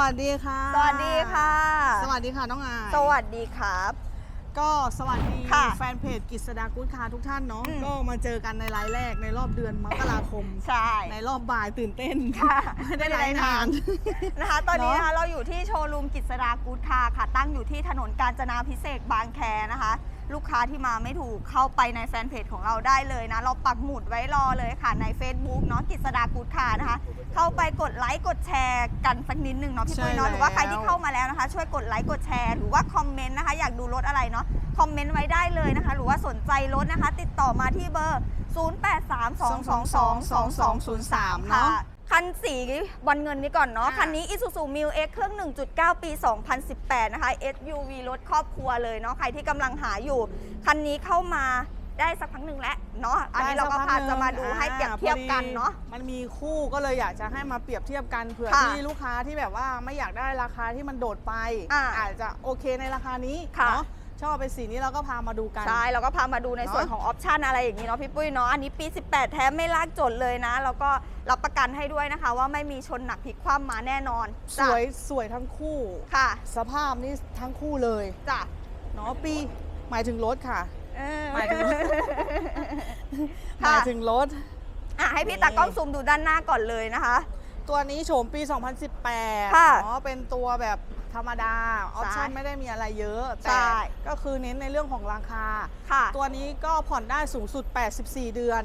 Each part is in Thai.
วัสดีค่ะ สวัสดีค่ะ สวัสดีค่ะน้องอาย สวัสดีครับ ก็สวัสดีค่ะแฟนเพจกิษดากุ๊ดคาทุกท่านเนาะอืม ก็มาเจอกันในไลฟ์แรกในรอบเดือนมกราคม ใช่ในรอบบ่ายตื่นเต้นค่ะไม่ได้ไลฟ์นาน นะคะ ตอนนี้เนอะนะคะเราอยู่ที่โชว์รูมกิจสดากูดคาร์ค่ะ ตั้งอยู่ที่ถนนกาญจนาพิเศษกบางแคนะคะ ลูกค้าที่มาไม่ถูกเข้าไปในแฟนเพจของเราได้เลยนะ เราปักหมุดไว้รอเลยค่ะใน Facebook เนาะกิจสดากูดคาร์นะคะ เข้าไปกดไลค์กดแชร์กันสักนิดหนึ่งเนาะพี่ปุ้ยเนาะใช่หรือว่าใครที่แล้วเข้ามาแล้วนะคะ ช่วยกดไลค์กดแชร์หรือว่าคอมเมนต์นะคะ อยากดูรถอะไรเนาะคอมเมนต์ไว้ได้เลยนะคะ หรือว่าสนใจรถนะคะ ติดต่อมาที่เบอร์ 0832222203 ค่ะ คันสีบอลเงินนี้ก่อนเนาะอ่าคันนี้ Isuzu m u X เครื่อง 1.9 ปี 2018 นะคะ SUV รถครอบครัวเลยเนาะ ใครที่กำลังหาอยู่ คันนี้เข้ามาได้สักพักหนึ่งแล้วเนาะ อันนี้เราก็ได้พาสัพัจะมาดูหนึ่งให้เปรียบเทียบกันเนาะพอดีมันมีคู่ก็เลยอยากจะให้มาเปรียบเทียบกันเผื่อค่ะที่ลูกค้าที่แบบว่าไม่อยากได้ราคาที่มันโดดไปอ่าอาจจะโอเคในราคานี้ค่ะเนาะ ชอบเป็นสีนี้เราก็พามาดูกัน ใช่เราก็พามาดูในเนอะส่วนของออปชันอะไรอย่างนี้เนาะพี่ปุ้ยเนาะอันนี้ปี 18 แท้ไม่ลากจดเลยนะ แล้วก็รับประกันให้ด้วยนะคะ ว่าไม่มีชนหนักพลิกคว่ำมาแน่นอนสจ้ะวยสวยทั้งคู่ค่ะสภาพนี่ทั้งคู่เลยจ้ะเนาะปีหมายถึงรถค่ะ เออ หมายถึงหค่ะ มายถึงรถ อะให้พี่ตากล้องซูมดูด้านหน้าก่อนเลยนะคะ ตัวนี้โฉมปี 2018ค่ะ เนาะเป็นตัวแบบ ธรรมดา ออปชั่นใช่ไม่ได้มีอะไรเยอะใช่แต่ก็คือเน้นในเรื่องของราคาค่ะตัวนี้ก็ผ่อนได้สูงสุด 84 เดือน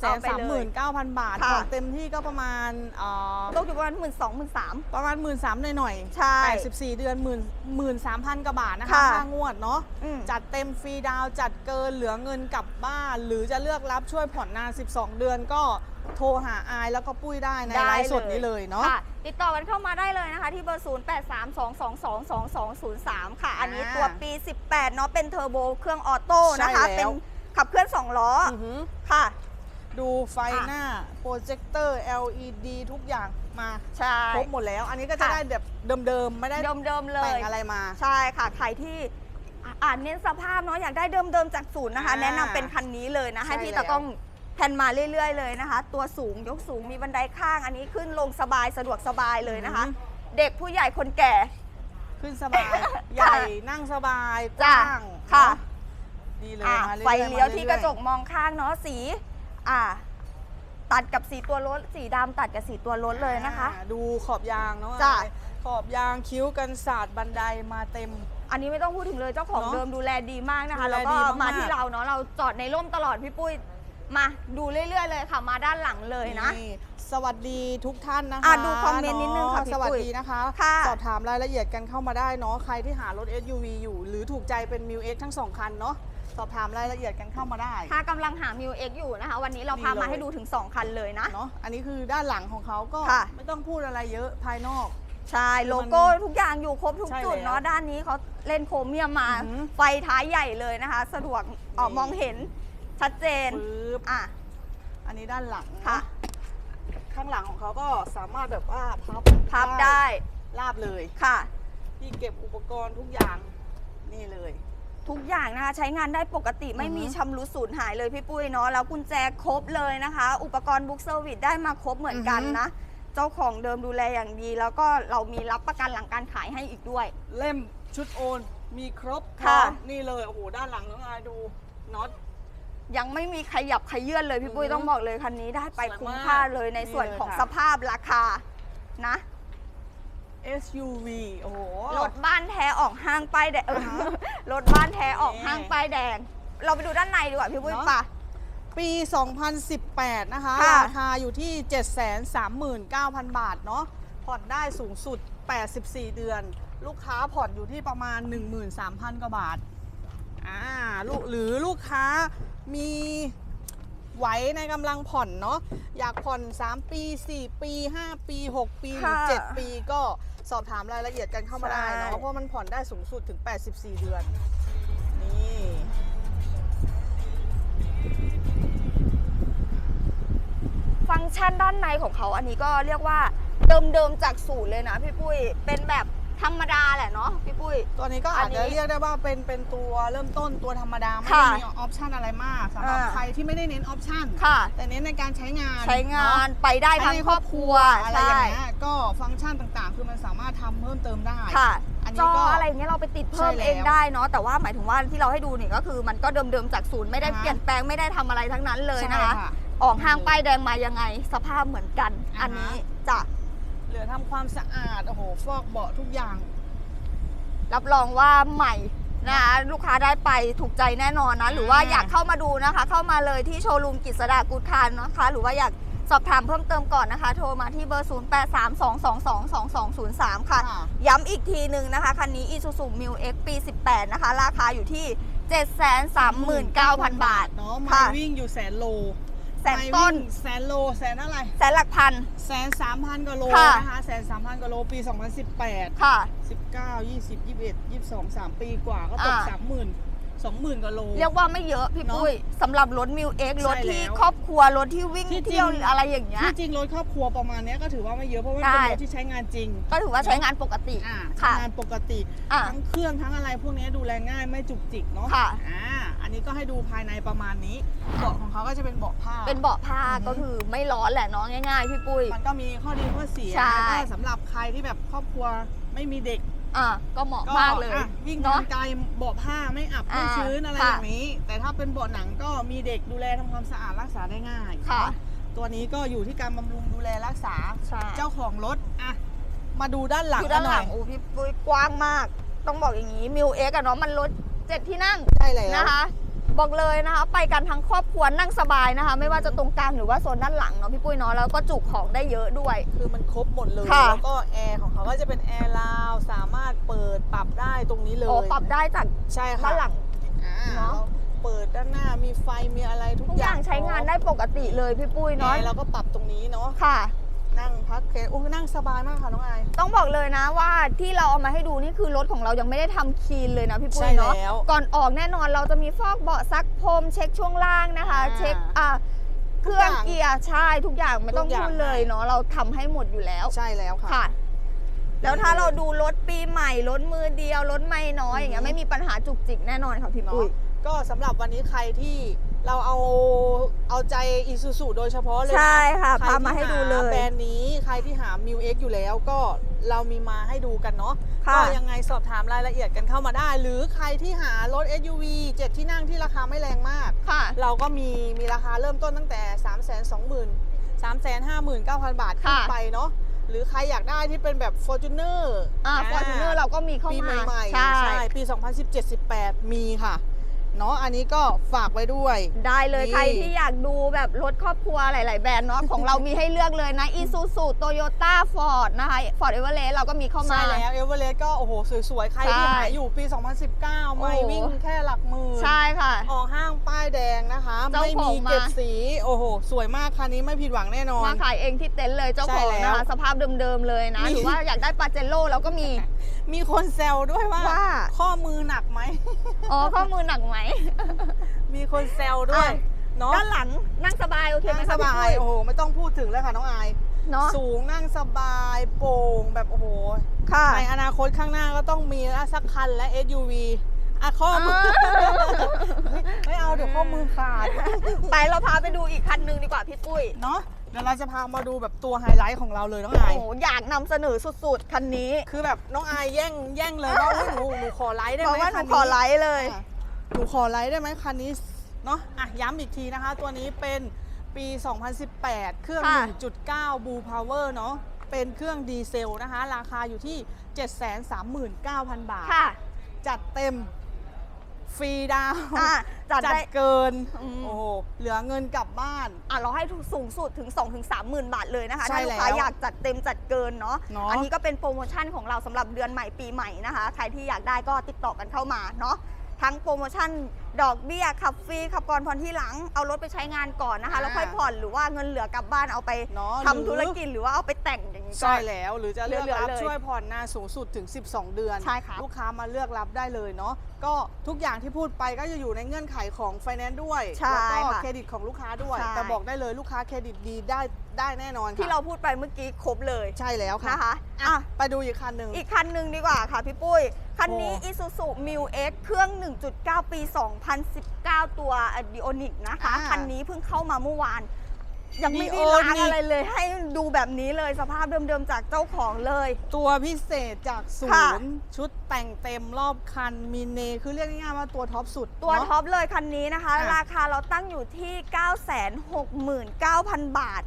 เอาไปเลย739,000 บาทค่ะผ่อนเต็มที่ก็ประมาณเอ่อตกอยู่ประมาณหมื่นสองหมื่นสาม ประมาณ 1 3 0 0 0หน่อยๆใช่84 เดือน1 13,000กว่าบาทนะคะค่ะค่างวดเนาะอืม จัดเต็มฟรีดาวน์จัดเกินเหลือเงินกลับบ้าน หรือจะเลือกรับช่วยผ่อนนาน 12 เดือนก็โทรหาอายแล้วก็ปุ้ยได้ในไลฟ์สดนี้เลยเนาะ ค่ะติดต่อกันเข้ามาได้เลยนะคะ ที่เบอร์ 0 8 3 2 2 2 2 2 0 3 ค่ะ อันนี้อ่าตัวปี 18 เนาะเป็นเทอร์โบเครื่องออโต้นะคะ ใช่แล้ว เป็นขับเคลื่อน 2 ล้อออหือ ค่ะ ดูไฟอะหน้าโปรเจคเตอร์ LED ทุกอย่างมาใช่ ครบหมดแล้ว อันนี้ก็จะค่ะ ได้แบบเดิมๆ ไม่ได้เดิมๆเลแต่ย งอะไรมา ใช่ค่ะ ใครที่อะอ่านเน้นสภาพเนาะอยากได้เดิมๆจากศูนย์นะคะ อ่าแนะนำเป็นคันนี้เลยนะให้ใช่พี่แล้วตะกล้องแผ่นมาเรื่อย ๆ เลยนะคะ ตัวสูงยกสูงมีบันไดข้าง อันนี้ขึ้นลงสบายสะดวกสบายเลยนะคะเด็กผู้ใหญ่คนแก่ ขึ้นสบาย ใหญ่ นั่งสบาย กจ้ะว้างค่ะ เนอนี่เลยอะมารื่อไฟๆเลี้ยวมาที่เอกระๆจกมองข้างเนาะสี อ่าตัดกับสีตัวรถสีดำตัดกับสีตัวรถเลยนะคะ อ่าดูขอบยางเนาะจ้ะอายขอบยางคิ้วกันศาสตร์บันไดมาเต็ม อันนี้ไม่ต้องพูดถึงเลยเจ้าของเนอะเดิมดูแลดีมากนะคะ ดูแลแล้วก็ดีมากๆ มาที่เราเนาะเราจอดในร่มตลอดพี่ปุ้ยมาดูเรื่อยๆเลยค่ะ มาด้านหลังเลยนะ สวัสดีทุกท่านนะคะอะดูคอมเมนต์นิดนึงค่ะเาพี่สวัสปุ้ยดีนะคะ ค่ะ สอบถามรายละเอียดกันเข้ามาได้เนาะใครที่หารถ SUV อยู่ หรือถูกใจเป็น m ิว X ทั้งสองคันเนาะส อบถามรายละเอียดกันเข้ามาได้ถ้ากำลังหา m ิวเอยู่นะคะ วันนี้เราพานี่เลยมาให้ดูถึง 2 คันเลยนะ เนาะอันนี้คือด้านหลังของเขาก็ค่ะ ไม่ต้องพูดอะไรเยอะภายนอก ใช่ โลโก้ทุกอย่างอยู่ครบทุกใช่จุดแล้วเนาะด้านนี้เขาเล่นโครเมียมมา อือหือไฟท้ายใหญ่เลยนะคะ สะดวกเออนี่ มองเห็นชัดเจนปึ๊บอะอันนี้ด้านหลังค่ะเนอข้างหลังของเขาก็สามารถแบบว่าพับพับได้ลาบเลย ค่ะ ที่เก็บอุปกรณ์ทุกอย่างนี่เลย ทุกอย่างนะคะ ใช้งานได้ปกติไม่อือฮึมีชำรุดสูญหายเลยพี่ปุ้ยเนาะแล้วกุญแจครบเลยนะคะ อุปกรณ์บุ๊กเซอร์วิสได้มาครบเหมือนกันอือฮึนะ เจ้าของเดิมดูแลอย่างดี แล้วก็เรามีรับประกันหลังการขายให้อีกด้วย เล่มชุดโอนมีครบค่ะ พร้อมนี่เลย โอ้โห ด้านหลังน้องอายดูน็อต ยังไม่มีขยับขยื่นเลยพี่ปุ้ยอือฮึต้องบอกเลยคันนี้ได้ไปสวยมากคุ้มค่าเลยในส่วนนี่เลยของค่ะ สภาพราคานะ SUV โอ้โห รถบ้านแท้ออกห้างป้ายแดงเอออ่าฮะรถบ้านแท้ออกนี่ห้างป้ายแดง เราไปดูด้านในดีกว่าพี่ปุ้ยเนอะ ป่ะ ปี 2018 นะคะ ค่ะ ราคาอยู่ที่ 739,000 บาทเนาะ ผ่อนได้สูงสุด 84 เดือน ลูกค้าผ่อนอยู่ที่ประมาณ 13,000 กว่าบาท อ่าลูกหรือลูกค้ามี ไหวในกำลังผ่อนเนาะอยากผ่อน 3 ปี 4 ปี 5 ปี 6 ปีหรือค่ะ7ปีก็สอบถามรายละเอียดกันเข้ามาได้ใช่เนาะเพราะมันผ่อนได้สูงสุดถึง 84 เดือน นี่ ฟังก์ชันด้านในของเขาอันนี้ก็เรียกว่าเดิมๆจากศูนย์เลยนะพี่ปุ้ยเป็นแบบ ธรรมดาแหละเนาะพี่ปุ้ย ตัวนี้ก็อัอาจนนี้จะเรียกได้ว่าเป็นเป็นตัวเริ่มต้นตัวธรรมดาไม่ค่ะได้มีออปชันอะไรมากสำหรับอ่า ใครที่ไม่ได้เน้นออปชันค่ะ แต่เน้นในการใช้งานใช้งานเอะไปได้ใช้ทั้งในครอบครัวอะไรอใช่ย่างเงี้ยก็ฟังก์ชันต่างๆ คือมันสามารถทำเพิ่มเติมได้ ค่ะ อันนี้จอก็ อะไรเงี้ยเราไปติดเพิ่มใช่แล้วเองได้เนาะแต่ว่าหมายถึงว่าที่เราให้ดูเนี่ยก็คือมันก็เดิมๆจากศูนย์ไม่ได้อ่าฮะ เปลี่ยนแปลงไม่ได้ทำอะไรทั้งนั้นเลยนะคะ ใช่ ออกห้างป้ายแดงมายังไง สภาพเหมือนกัน อ่าฮะ อันนี้จะ เหลือทำความสะอาด โอ้โห ฟอกเบาะทุกอย่าง รับรองว่าใหม่นะคะลูกค้าได้ไปถูกใจแน่นอนนะ หรือว่าอยากเข้ามาดูนะคะ เข้ามาเลยที่โชว์รูมกิษดากูดคานนะคะ หรือว่าอยากสอบถามเพิ่มเติมก่อนนะคะ โทรมาที่เบอร์ 0832222203 ค่ะ ค่ะ ย้ำอีกทีหนึ่งนะคะ คันนี้ Isuzu m u X ปี 18 นะคะ ราคาอยู่ที่ 739,000 บาท เนาะไม่ค่ะ วิ่งอยู่แสนโล แสนต้นไม่วิ่งแสนโล แสนอะไร แสนหลักพัน แสนสามพันกว่าโลค่ะ นะคะแสนสามพันกว่าโลปี 2018 ค่ะ 19 20 21 22 3 ปีกว่าก็ตกอ่า สามหมื่น สองหมื่นกว่าโล เรียกว่าไม่เยอะพี่เนอะปุ้ยสำหรับรถ m ิ X ใช่รถที่แล้วครอบครัวรถที่วิ่งที่จริง เที่ยวอะไรอย่างเงี้ย ที่จริงรถครอบครัวประมาณเนี้ยก็ถือว่าไม่เยอะเพราะว่าใช่เป็นรถที่ใช้งานจริงก็ถือว่าใช้งานปกติ อ่าค่ะทำงานปกติ อะ ทั้งเครื่องทั้งอะไรพวกนี้ดูแลง่ายไม่จุกจิกเนาะค่ะ อ่าอันนี้ก็ให้ดูภายในประมาณนี้เบาะของเขาก็จะเป็นเบาะผ้า เป็นเบาะผ้าอือฮึก็คือไม่ร้อนแหละเน้องง่าย ๆ พี่ปุ้ย มันก็มีข้อดีข้อเสียใช่ก็สำหรับใครที่แบบครอบครัวไม่มีเด็ก อะก็เหมาะก็มากเลยอะวิ่งเนาะทางไกลเบาะผ้าไม่อับไม่อ่าชื้นอะไรค่ะอย่างนี้ แต่ถ้าเป็นเบาะหนังก็มีเด็กดูแลทำความสะอาดรักษาได้ง่ายค่ะเนอะตัวนี้ก็อยู่ที่การบำรุงดูแลรักษาใช่ เจ้าของรถอะมาดูด้านหลังอยู่ด้านหลังกัโอ้พี่ปุ้ยกว้างมาก ต้องบอกอย่างนี้มิวเอ็กอะเนาะมันรถเจ็ดที่นั่ง ใช่แล้วนะคะ บอกเลยนะคะ ไปกันทั้งครอบครัวนั่งสบายนะคะ ไม่ว่าจะตรงกลางหรือว่าโซนด้านหลังเนาะพี่ปุ้ยเนาะแล้วก็จุของได้เยอะด้วย คือมันครบหมดเลย ค่ะ แล้วก็แอร์ของเขาก็จะเป็นแอร์ลาวสามารถเปิดปรับได้ตรงนี้เลยอ๋อปรับได้จากใช่ค่ะด้านหลัง อ่าเนอะ เปิดด้านหน้ามีไฟมีอะไรทุกทุกออย่างย่างใช้งานได้ปกติเลยพี่ปุ้ยเนาะเนาะเราก็ปรับตรงนี้เนาะค่ะ นั่งพักเคโอ้นั่งสบายมากค่ะน้องอาย ต้องบอกเลยนะว่าที่เราเอามาให้ดูนี่คือรถของเรายังไม่ได้ทำคีนเลยนะพี่ปุ้ใช่ยเนาะแล้วก่อนออกแน่นอนเราจะมีฟอกเบาะซักพรมเช็คช่วงล่างนะคะ อ่าเช็คอ่าเครื่องทุกอย่างเกียร์ใช่ทุกอย่างไม่ต้องทุกอย่าง พูดเลยเนาะเราทำให้หมดอยู่แล้วใช่แล้วค่ะ ค่ะ แล้วถ้าเราดูรถปีใหม่รถมือเดียวรถไม่น้อยอย่างเงี้ยอือฮึ ไม่มีปัญหาจุกจิกแน่นอนค่ะพี่เนาะปุ้ยก็สำหรับวันนี้ใครที่ เราเอาเอาใจอีซูซูโดยเฉพาะเลยนะใช่ค่ะใรพาที่มาให้ดูเลย แบรนด์นี้ใครที่หา m ิวเอยู่แล้วก็เรามีมาให้ดูกันเนาะค่ะก็ยังไงสอบถามรายละเอียดกันเข้ามาได้ หรือใครที่หารถ SUV 7 ที่นั่งที่ราคาไม่แรงมาก ค่ะ เราก็มีมีราคาเริ่มต้นตั้งแต่ 3 2 0 0 0 0 3 5 9 0 0 0 บาทขึ้นค่ะ ไปเนาะหรือใครอยากได้ที่เป็นแบบ Fortuner อ่าฟอร์จูเนอร์เราก็มีเข้าปีมาใหม่ๆใช่ ปี 2017-18 มีค่ะ เนาะอันนี้ก็ฝากไว้ด้วย ได้เลยนี่ ใครที่อยากดูแบบรถครอบครัวหลาย ๆ แบรนด์เนาะ ของเรามีให้เลือกเลยนะ Isuzu Toyota Ford นะคะ Ford Everest เราก็มีเข้ามา ใช่แล้วเอเวอเรสต์ก็โอ้โหสวยๆ ใครที่ใช่หาอยู่ปี 2019 ไม่โอ้โหวิ่งแค่หลักหมื่นใช่ค่ะ ออกห้างป้ายแดงนะคะ เจ้าไม่ของมีมา เก็บสี โอ้โห สวยมากคันนี้ไม่ผิดหวังแน่นอน มาขายเองที่เต็นท์เลยเจ้าของใช่แล้วนะคะสภาพเดิม ๆ เลยนะ มี หรือว่าอยากได้ปาเจโร่เราก็มี มีคนแซวด้วยว่า ว่า ข้อมือหนักไหม อ๋อข้อมือหนักไหม มีคนแซวด้วย อะ เนาะด้านหลังนั่งสบายโอเคไหมนั่งสคะพี่บาปุ้ยยโอ้โหไม่ต้องพูดถึงเลยค่ะน้องอาย เนาะสูงนั่งสบายโปร่งแบบโอ้โห ค่ะ ในอนาคตข้างหน้าก็ต้องมีแล้วสักคันและ SUV อะข้อมือเฮ้ยไม่เอาเดี๋ยวข้อมือขาด ไปเราพาไปดูอีกคันหนึงดีกว่าพี่ปุ้ย เนาะ เดี๋ยวเราจะพามาดูแบบตัวไฮไลท์ของเราเลยน้องอายโอ้โหอยากนำเสนอสุดๆ คันนี้ คือแบบน้องอายแย่งแย่งเลยว่าเฮ้ยหนูหนูขอไลท์ได้เพไหมราะว่าหนูคัขอไลฟ์เลย อะหนูขอไลท์ได้ไหมคันนี้เนาะอะย้ำอีกทีนะคะ ตัวนี้เป็นปี 2018 เครื่อง ค่ะ 1.9 Blue Power เนาะเป็นเครื่องดีเซลนะคะ ราคาอยู่ที่ 739,000 บาท ค่ะ จัดเต็ม ฟรีดาวน์อะจัดจัดได้ เกิน อืม โอ้โหเหลือเงินกลับบ้าน อะเราให้สูงสุดถึง 2-3ถึงหมื่นบาทเลยนะคะใช่ถ้าลูกค้าแล้วอยากจัดเต็มจัดเกินเนาะเนาะ อันนี้ก็เป็นโปรโมชั่นของเราสำหรับเดือนใหม่ปีใหม่นะคะ ใครที่อยากได้ก็ติดต่อกันเข้ามาเนาะทั้งโปรโมชั่นดอกเบี้ยขับฟรีขับก่อนผ่อนที่หลังเอารถไปใช้งานก่อนนะคะ แล้วค่อยผ่อนหรือว่าเงินเหลือกลับบ้านเอาไปเนาะทำธุรหอกิจหรือว่าเอาไปแต่งอย่างใช่แล้วหรือจะเลือกเหลือๆรับเลยช่วยผ่อนนานสูงสุดถึง 12 เดือน ใช่ครับลูกค้ามาเลือกรับได้เลยเนาะก็ทุกอย่างที่พูดไปก็จะอยู่ในเงื่อนไขของไฟแนนซ์ด้วยใช่แล้วก็ค่ะเครดิตของลูกค้าด้วย ใช่ แต่บอกได้เลยลูกค้าเครดิตดีได้ได้แน่นอนค่ะที่เราพูดไปเมื่อกี้ครบเลยใช่แล้วค่ะนะคะอะ อะไปดูอีกคันหนึ่ง อีกคันหนึ่งดีกว่าค่ะพี่ปุ้ย คันนี้ โอ้ Isuzu Mil X เครื่อง 1.9 ปี2019 ตัว d i o n i c นะคะ อ่าคันนี้เพิ่งเข้ามาเมื่อวาน ยังไม่ได้ Dionic ล้างอะไรเลย ให้ดูแบบนี้เลยสภาพเดิมๆจากเจ้าของเลย ตัวพิเศษจากศูค่ะ นย์ชุดแต่งเต็มรอบคันมีเน คือเรียกง่ายๆว่าตัวท็อปสุดตัวเนาะ ท็อปเลยคันนี้นะคะ อะ ราคาเราตั้งอยู่ที่ 969,000 บาท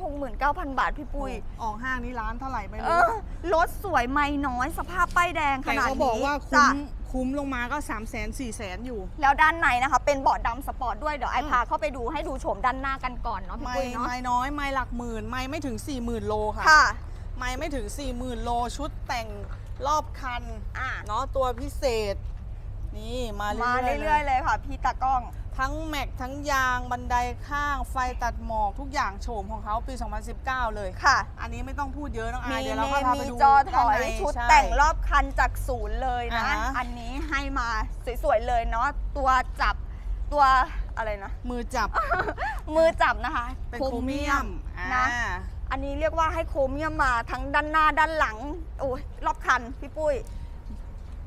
969,000 บาทพี่ปุ้ย ออกห้างนี้ร้านเท่าไหร่ไม่เอรู้ อรถสวยไม่น้อยสภาพป้ายแดงขแต่นาดเขานี้บอกว่าจ้ะ คุ้มคุ้มลงมาก็ 3 0 0 0 0 0 4 0 0 0 0 อยู่ แล้วด้านในนะคะ เป็นเบาะดำสปอร์ตด้วยเดี๋ยวไออืมพาเข้าไปดูให้ดูโฉมด้านหน้ากันก่อนเนาะพี่ไม่ปุ้ยเนาะ ไม่น้อยไม่หลักหมื่น ไม่ไม่ถึง 40,000 โลค่ะ ค่ะ ไม่ไม่ถึง 40,000 โลชุดแต่งรอบคันอะ เนาะตัวพิเศษ นี่มาเรื่มาอยๆเรื่อยๆเลยเลยค่ะพี่ตากล้อง ทั้งแม็กทั้งยางบันไดข้างไฟตัดหมอกทุกอย่างโฉมของเขาปี 2019 เลยค่ะ อันนี้ไม่ต้องพูดเยอะน้องมีอายเดี๋ยวเราเนก็พาไปมีดูจอถอยด้านในชุดใช่ แต่งรอบคันจากศูนย์เลยนะ อ่าฮะ อันนี้ให้มาสวยๆเลยเนาะตัวจับตัวอะไรนะ มือจับมือจับนะคะเป็นโครเมียมนะ อ่า อันนี้เรียกว่าให้โครเมียมมาทั้งด้านหน้าด้านหลังโอ้ยรอบคันพี่ปุ้ย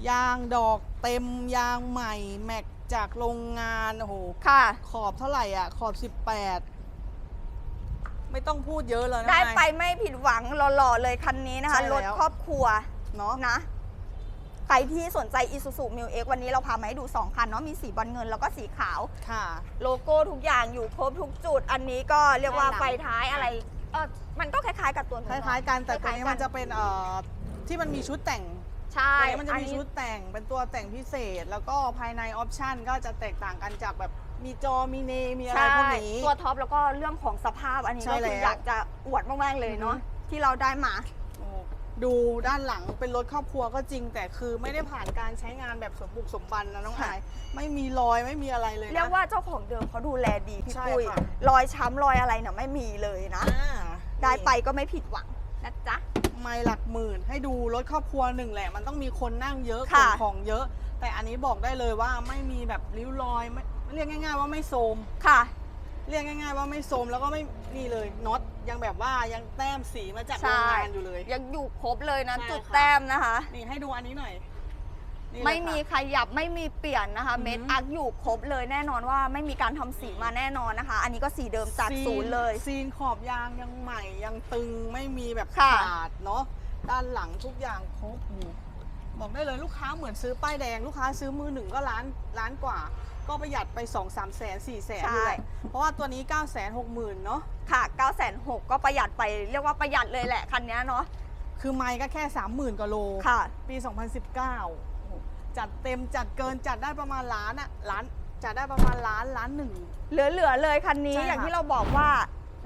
ยางดอกเต็มยางใหม่ แม็ก จากโรงงานโอ้โหค่ะ ขอบเท่าไหร่อะ ขอบ 18 ไม่ต้องพูดเยอะเลยนะได้นายไปไม่ผิดหวังหล่อๆเลยคันนี้นะคะ ใช่แล้ว รถครอบครัว เนาะ นะ ใครที่สนใจ Isuzu m i l X วันนี้เราพามาให้ดู 2 คันเนาะมีสีบอลเงินแล้วก็สีขาว ค่ะ โลโก้ทุกอย่างอยู่ครบทุกจุด อันนี้ก็เรียกว่าด้านหลังไฟท้ายอะไรเออมันก็คล้ายๆกับตัวคล้ายๆกันแต่ตัวนี้คล้ายๆมันจะเป็นเอ่อที่มันมีชุดแต่ง ใช่ตัวนี้มันจะอัมีชุดแต่งเป็นตัวแต่งพิเศษ แล้วก็ภายในออปชันก็จะแตกต่างกันจากแบบมีจอมีเนมีอะไรใช่พวกนี้ตัวท็อปแล้วก็เรื่องของสภาพอันนี้ใช่ก็คือแล้วอยากจะอวดมากๆเลยเนาะอือฮึที่เราได้มาโอ้ดูด้านหลังเป็นรถครอบครัวก็จริง แต่คือไม่ได้ผ่านการใช้งานแบบสมบุกสมบันนะน้องค่ะอายไม่มีรอยไม่มีอะไรเลยนะเรียกว่าเจ้าของเดิมเขาดูแลดีพี่ใช่ปุ้ยค่ะรอยช้ำรอยอะไรเนี่ยไม่มีเลยนะอ่าได้ไปก็ไม่ผิดหวังนะจ๊ะ ไม่หลักหมื่น ให้ดูรถครอบครัวหนึ่งแหละ มันต้องมีคนนั่งเยอะขค่ะนของเยอะ แต่อันนี้บอกได้เลยว่าไม่มีแบบริ้วรอยไม่เรียกง่าย ๆ ว่าไม่โทรมค่ะ เรียกง่าย ๆ ว่าไม่โทรมแล้วก็ไม่นี่เลยน็อตยังแบบว่ายังแต้มสีมาจากโรใช่ งงานอยู่เลย ยังอยู่ครบเลยนะใช่จุดค่ะ แต้มนะคะ นี่ให้ดูอันนี้หน่อย นี่เลยไม่มีค่ะขยับไม่มีเปลี่ยนนะคะอือหือเม็ดอักอยู่ครบเลยแน่นอนว่าไม่มีการทำสีมาแน่นอนนะคะ อันนี้ก็สีเดิมจากซีศูนย์เลย ซีนขอบยางยังใหม่ยังตึงไม่มีแบบค่ะขาดเนาะด้านหลังทุกอย่างครบหมู่บอกได้เลยลูกค้าเหมือนซื้อป้ายแดงลูกค้าซื้อมือหนึ่งก็ล้านล้านกว่า ก็ประหยัดไป 2 3แสน4แสนใช่ เลยเพราะว่าตัวนี้ 9 6 0 0 0 0เนาะค่ะ9 6 0 0ก็ประหยัดไปเรียกว่าประหยัดเลยแหละคันนี้เนาะคือไมค์ก็แค่ 30,000กว่าโล ค่ะ ปี 2019โอ้โห จัดเต็มจัดเกินจัดได้ประมาณล้านอะล้านจัดได้ประมาณล้านล้านหนึ่ง เหลือๆเลยคันนี้ใช่ค่ะ อย่างที่เราบอกว่า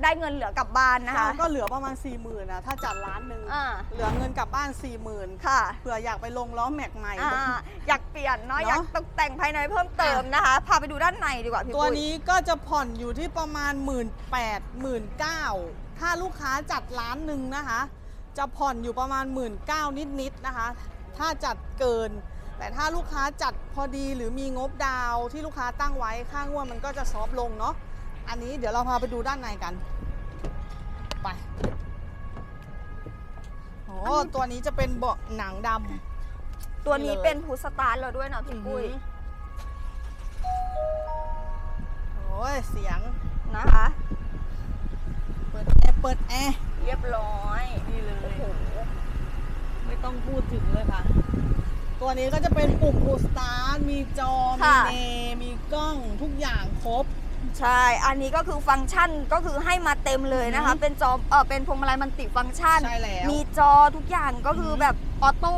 ได้เงินเหลือกลับบ้านนะคะ ก็เหลือประมาณ4 0,000นะถ้าจัดล้านหนึ่งอ่า เหลือเงินกลับบ้าน40,000ค่ะเผื่ออยากไปลงล้อแม็กใหม่ อ่าอยากเปลี่ยนเนาะเนอะ อยากตกแต่งภายในเพิ่มเติมนะคะ พาไปดูด้านในดีกว่าพี่ตัวปุ้ยนี้ก็จะผ่อนอยู่ที่ประมาณ 1 8 0 0 0 1 9 0 0ถ้าลูกค้าจัดล้านหนึ่งนะคะ จะผ่อนอยู่ประมาณ 1 9 0 0 0นิดๆนะคะ ถ้าจัดเกิน แต่ถ้าลูกค้าจัดพอดีหรือมีงบดาวน์ที่ลูกค้าตั้งไว้ค่างวดมันก็จะซอฟต์ลงเนาะอันนี้เดี๋ยวเราพาไปดูด้านในกัน ไปโอ้ตัวนี้จะเป็นเบาะหนังดำตัวนี้นี่เลยเป็นพุทสตาร์ทเราด้วยเนาะพี่ปุ้ยโอ้ยเสียงนะคะเปิดแอร์เปิดแอร์เรียบร้อย นี่เลยโอ้โหไม่ต้องพูดถึงเลยค่ะ ตัวนี้ก็จะเป็นปุ่มบูสตาร์ทมีจอ มีค่ะ เนมีกล้องทุกอย่างครบ ใช่ อันนี้ก็คือฟังก์ชันก็คือให้มาเต็มเลยนะคะ อืมเป็นจอเออเป็นพวงมาลัยมันติฟังก์ชัน ใช่แล้วมีจอทุกอย่างก็คือแบบออโต้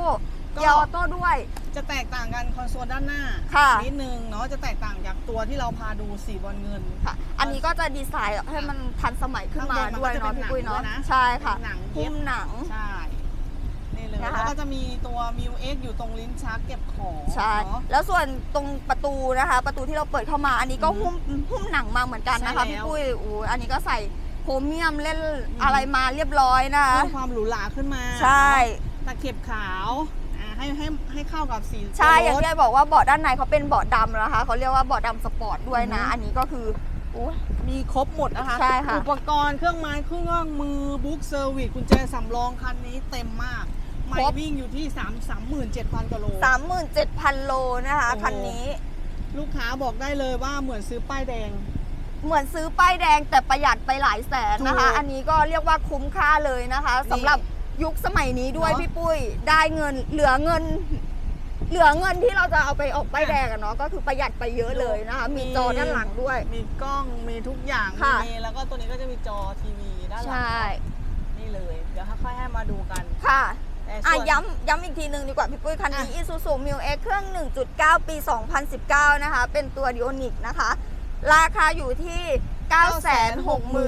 ก็ เกียร์ออโต้ด้วย จะแตกต่างกันคอนโซลด้านหน้าค่ะ นิดนึงเนาะจะแตกต่างจากตัวที่เราพาดูสีบอลเงิน ค่ะ อันนี้ก็จะดีไซน์ให้มันทันสมัยขึ้นมาข้างบนมันด้วยก็จะเนาะเป็นพี่ปุ้ยเนาะหนังด้วยนะใช่ค่ะหนังเย็หุ้บมหนัง ใช่ นี่เลยนะคะแล้วก็จะมีตัวมิวเอ็กอยู่ตรงลิ้นชักเก็บของใช่ เนาะแล้วส่วนตรงประตูนะคะ ประตูที่เราเปิดเข้ามา อันนี้ก็อือฮึหุ้มหุ้มหนังมาเหมือนกันนะคะใช่แล้วพี่ปุ้ยอู้อันนี้ก็ใส่โครเมียมเล่นอะไรมาเรียบร้อยนะคะเพิ่มความหรูหราขึ้นมาใช่ตะเข็บขาวอ่าให้ให้ให้เข้ากับสีใช่ อย่างตัวรถที่ไอ้บอกว่าเบาะด้านในเขาเป็นเบาะดำนะคะ เขาเรียกว่าเบาะดำสปอร์ตด้วยนะ อือฮึ อันนี้ก็คืออุ๊ยมีครบหมดนะคะ ใช่ค่ะ อุปกรณ์เครื่องไม้เครื่องมือบุ๊กเซอร์วิสกุญแจสำรองคันนี้เต็มมาก ไม่วิ่งอยู่ที่ 3 37,000กิโลสามหมื่นเจ็ดพันโลนะคะ โอ้โห คันนี้ ลูกค้าบอกได้เลยว่าเหมือนซื้อป้ายแดง เหมือนซื้อป้ายแดงแต่ประหยัดไปหลายแสนนะคะ ถูกอันนี้ก็เรียกว่าคุ้มค่าเลยนะคะสำหรับยุคสมัยนี้ด้วยเนอะพี่ปุ้ย ได้เงินเหลือเงิน เหลือเงินที่เราจะเอาไปออกป้ายแดงอะเนาะก็คือประหยัดไปเยอะเลยนะคะมี จอด้านหลังด้วย มีกล้องมีทุกอย่างค่ะ มีแล้วก็ตัวนี้ก็จะมีจอทีวีด้านหลัใช่นี่เลย เดี๋ยวค่อยๆให้มาดูกัน ค่ะแต่ อะส่วนย้ำย้ำอีกทีหนึ่งดีกว่าพี่ปุ้ยคันนี้อะ Isuzu m i l X เครื่อง 1.9 ปี 2019 นะคะ เป็นตัวดิโอนิกนะคะ ราคาอยู่ที่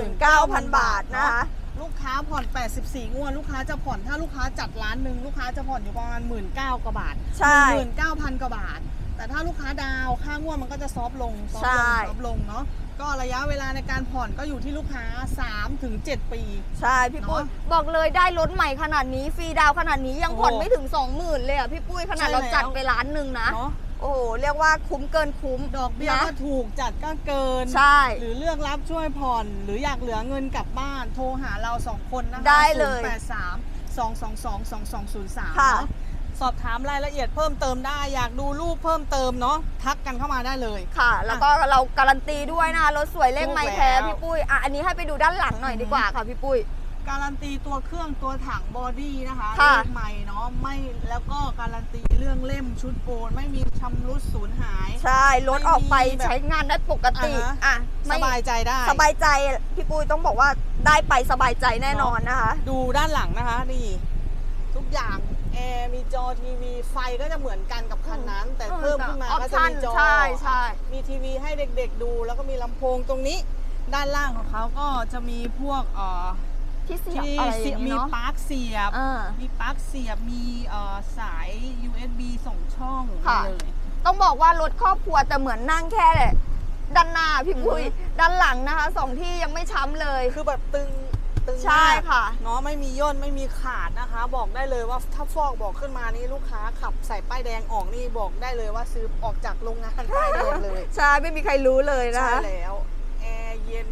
969,000 บาทนะคะ ลูกค้าผ่อน 84 งวด ลูกค้าจะผ่อนถ้าลูกค้าจัดร้านหนึ่งลูกค้าจะผ่อนอยู่ประมาณ 1 9ื่นกว่าบาท ใช่หมื่นเก้าพันกว่าบาท แต่ถ้าลูกค้าดาวน์ค่างวดมันก็จะซอฟต์ลงซอฟใช่ต์ลงซอฟต์ลงเนาะก็ระยะเวลาในการผ่อนก็อยู่ที่ลูกค้า3ถึง7ปี ใช่พี่ปุ้ยเนอะบอกเลยได้รถใหม่ขนาดนี้ฟรีดาวน์ขนาดนี้ยังโอ้ผ่อนไม่ถึง 20,000 เลยอะพี่ปุ้ยขนาดใช่เราจัดแล้วไปล้านหนึ่งนะ เนาะโอ้โหเรียกว่าคุ้มเกินคุ้มดอกเบี้ยนะก็ถูกจัดก็เกิน ใช่ หรือเลือกรับช่วยผ่อน หรืออยากเหลือเงินกลับบ้าน โทรหาเราสองคนนะคะได้เลย083 222 2203ค่ะ เนาะ สอบถามรายละเอียดเพิ่มเติมได้ อยากดูรูปเพิ่มเติมเนาะทักกันเข้ามาได้เลย ค่ะ แล้วก็เราการันตีด้วยนะคะรถสวยเลขถูกไม่แท้แล้ว พี่ปุ้ยอะอันนี้ให้ไปดูด้านหลังหน่อยดีกว่าค่ะพี่ปุ้ย การันตีตัวเครื่องตัวถังบอดี้นะคะค่ะ เลขใหม่เนาะไม่แล้วก็การันตีเรื่องเล่มชุดโอนไม่มีชำรุดสูญหาย ใช่รถออกไปไม่มีแบบใช้งานได้ปกติอ่าฮะ อะสไม่บายใจได้ สบายใจพี่ปุ้ยต้องบอกว่าได้ไปสบายใจแน่นอนนะคะ ดูด้านหลังนะคะ นี่ ทุกอย่างแอ ร์ มีจอทีวี ไฟก็จะเหมือนกันกับคันนั้น แต่เพิ่มขึ้นมาออปก็จะชั่นมีจอใช่ใช่มีทีวีให้เด็กๆดู แล้วก็มีลำโพงตรงนี้ ด้านล่างของเขาก็จะมีพวกเอ่อที่เสียบที่อะไรอย่างมีนี้เนาะปลั๊กเสียบอ่ามีปลั๊กเสียบ มีเอ่อสาย USB ส่งช่องค่ะ เลย ต้องบอกว่ารถครอบครัวแต่เหมือนนั่งแค่ด้านหน้าพี่ปุ้ยอือฮึด้านหลังนะคะสองที่ยังไม่ช้ำเลย คือแบบตึง ตึงใช่มากค่ะ เนาะไม่มีย่นไม่มีขาดนะคะ บอกได้เลยว่าถ้าฟอกบอกขึ้นมานี่ลูกค้าขับใส่ป้ายแดงออกนี่บอกได้เลยว่าซื้อออกจากโรงงานป้ายแดงเลยใช่ไม่มีใครรู้เลยนะใช่คะ แล้วแอร์เย็น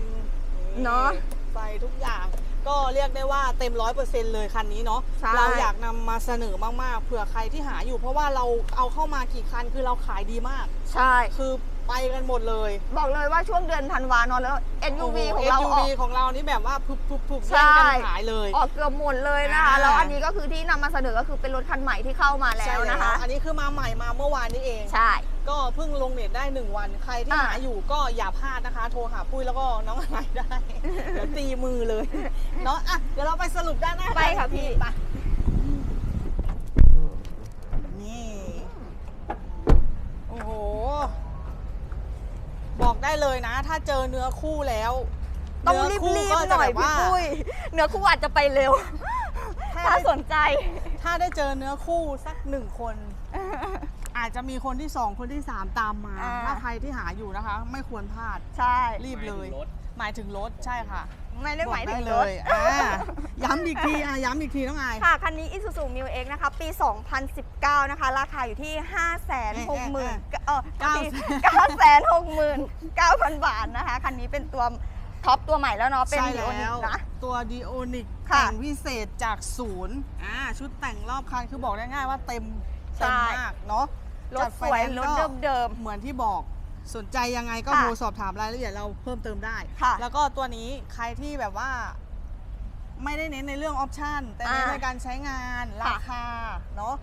เนอะไฟทุกอย่าง ก็เรียกได้ว่าเต็มร้อยเปอร์เซ็นต์เลยคันนี้เนาะใช่ เราอยากนำมาเสนอมากๆเผื่อใครที่หาอยู่ เพราะว่าเราเอาเข้ามากี่คันคือเราขายดีมาก ใช่ คือไปกันหมดเลยบอกเลยว่าช่วงเดือนธันวาเนอะแล้ว SUV โโห ของเราอ SUV อกของเรานี่แบบว่าพุบพุบพุบใช่แย่งกันขายเลย ออกเกือบหมดเลยนะคะอ่า แล้วอันนี้ก็คือที่นำมาเสนอก็คือเป็นรถคันใหม่ที่เข้ามาแล้ใช่วนะคะ อันนี้คือมาใหม่มาเมื่อวานนี้เอง ใช่ ก็เพิ่งลงเน็ตได้1วัน ใครที่อ่าหาอยู่ก็อย่าพลาดนะคะ โทรหาปุ้ยแล้วก็น้องอายได้เดี๋ยวตีมือเลยเนาะอะเดี๋ยวเราไปสรุปด้านหน้าไปค่ะพี่ไปนี่ โอ้โห บอกได้เลยนะ ถ้าเจอเนื้อคู่แล้วต้องเนื้รีบคู่รีบก็หจะน่อยแบบพี่ว่าปุ้ยเนื้อคู่อาจจะไปเร็ว ถ้าถ้าได้สนใจ ถ้าได้เจอเนื้อคู่สักหนึ่งคน อาจจะมีคนที่สองคนที่สามตามมาอ่า ถ้าใครที่หาอยู่นะคะ ไม่ควรพลาดใช่รีบเลย หมายถึงรถใช่ค่ะไม่ได้หมายถึงบอกรเลถยอ่าย้ำอีกทีอะย้ำอีกทีน้องอาย ค่ะ คันนี้ Isuzu m i l X นะคะ ปี 2019 นะคะ ราคาอยู่ที่ 5 6 0 0 0 0เออเก้า9 6 9,000 บาทนะคะ คันนี้เป็นตัวท็อปตัวใหม่แล้วเนาะ เป็นใช่ดีโอนิแล้กว นะ ตัวดีโอนิกค่ะ แต่งพิเศษจากศูนย์อ่าชุดแต่งรอบคันคือบอกได้ง่ายว่าเต็มใช่เต็มมากเนาะ รถจัดสไฟวยแนนซ์รถก็เดิมเหมือนที่บอกสนใจยังไงก็ค่ะโทรสอบถามรายละเอียดเราเพิ่มเติมได้ ค่ะ แล้วก็ตัวนี้ใครที่แบบว่า ไม่ได้เน้นในเรื่องออปชันแต่เน้นอ่าในการใช้งานราค่ะคาเนาะ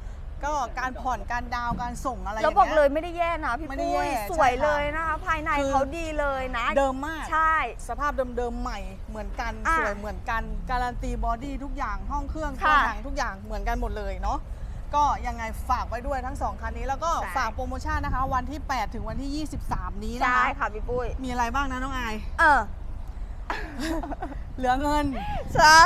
ก็การผ่อนการดาวน์การส่งอะไรๆอแล้วย่างบอกเงี้ยเลยไม่ได้แย่นะพี่ไม่ได้ปุ้ยแย่สวยใช่ค่ะเลยนะคะ ภายในคือ เขาดีเลยนะ เดิมมาก ใช่ สภาพเดิมๆ ใหม่เหมือนกัน อ่าสวยเหมือนกัน การันตีบอดี้ทุกอย่างห้องเครื่องค่ะตัวถังทุกอย่างเหมือนกันหมดเลยเนาะ ก็ยังไงฝากไว้ด้วยทั้งสองคันนี้ แล้วก็ใช่ ฝากโปรโมชั่นนะคะ วันที่ 8 ถึงวันที่ 23 นี้นะใช่คะค่ะพี่ปุ้ย มีอะไรบ้างนะน้องอาย เออ เหลือเงิน ใช่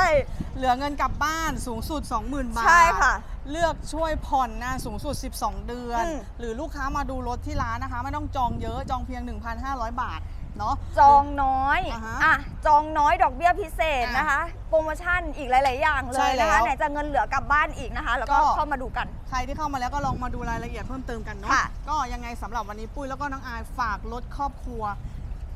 เหลือเงินกลับบ้านสูงสุด 20,000 บาท ใช่ค่ะเลือกช่วยผ่อนนานสูงสุด 12 เดือน อืมหรือลูกค้ามาดูรถที่ร้านนะคะ ไม่ต้องจองเยอะจองเพียง 1,500 บาท เนาะ จองน้อยอ่าฮะอะจองน้อยดอกเบี้ยพิเศษอะนะคะ โปรโมชั่นอีกหลาย ๆ อย่างเลใช่ยแล้วนะคะไหนจะเงินเหลือกลับบ้านอีกนะคะ แล้วก็ก็ เข้ามาดูกัน ใครที่เข้ามาแล้วก็ลองมาดูรายละเอียดเพิ่มเติมกันเนาะ ค่ะ ก็ยังไงสำหรับวันนี้ปุ้ยแล้วก็น้องอายฝากรถครอบครัว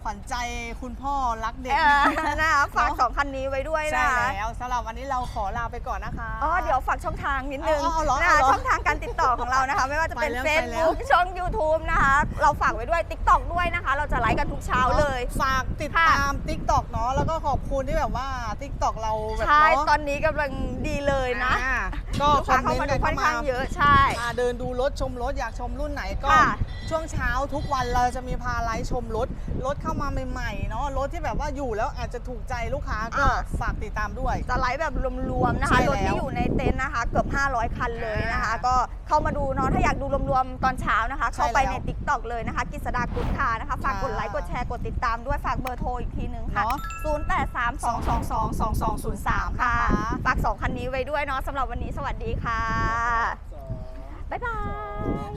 ขวัญใจคุณพ่อรักเด็กเออนะคะฝากเนอะสองคันนี้ไว้ด้วยใช่นะคะแล้วสำหรับวันนี้เราขอลาไปก่อนนะคะอ๋อเดี๋ยวฝากช่องทางนิดนึงเอาเอาเหรอนะคะเอาเหรอช่องทางการติดต่อของเรานะคะ ไม่ว่าจะเป็นไปแล้วไปแล้ว Facebook ช่อง YouTube นะคะ เราฝากไว้ด้วย TikTok ด้วยนะคะ เราจะไลฟ์กันทุกเช้าเลย ฝากติดค่ะตาม t ิ k t o k เนาะแล้วก็ขอบคุณที่แบบว่า t ิ k t o k เราแบบใช่เนาะตอนนี้กำลังดีเลยนะอ่า ก็ลูกคอค้ามเมเข้านต์มากัดูนค่อเข้านมาข้างเยอะใช่อ่าเดินดูรถชมรถอยากชมรุ่นไหนก็ ค่ะช่วงเช้าทุกวันเราจะมีพาไลฟ์ชมรถรถเข้ามาใหม่ๆเนาะรถที่แบบว่าอยู่แล้วอาจจะถูกใจลูกค้าก็อ่า ฝากติดตามด้วยจะไลฟ์แบบรวมๆนะใช่คะแล้วรถที่อยู่ในเต็นท์นะคะ เกือบ 500 คันเลยนะคะ อ่า ก็เข้ามาดูเนาะถ้าอยากดูรวมๆตอนเช้านะคะใช่เข้าไปแล้วใน t ิ k t o k เลยนะคะกิษดากุลคานะคะฝากกดไลค์ค่ะกดแชร์กดติดตามด้วยฝากเบอร์โทรอีกทีนึงค่ะเนาะ0832222203ค่ะนะคะฝากสองคันนี้ไว้ด้วยเนาะสำหรับวันนี้สวัสดีค่ะ บ๊ายบาย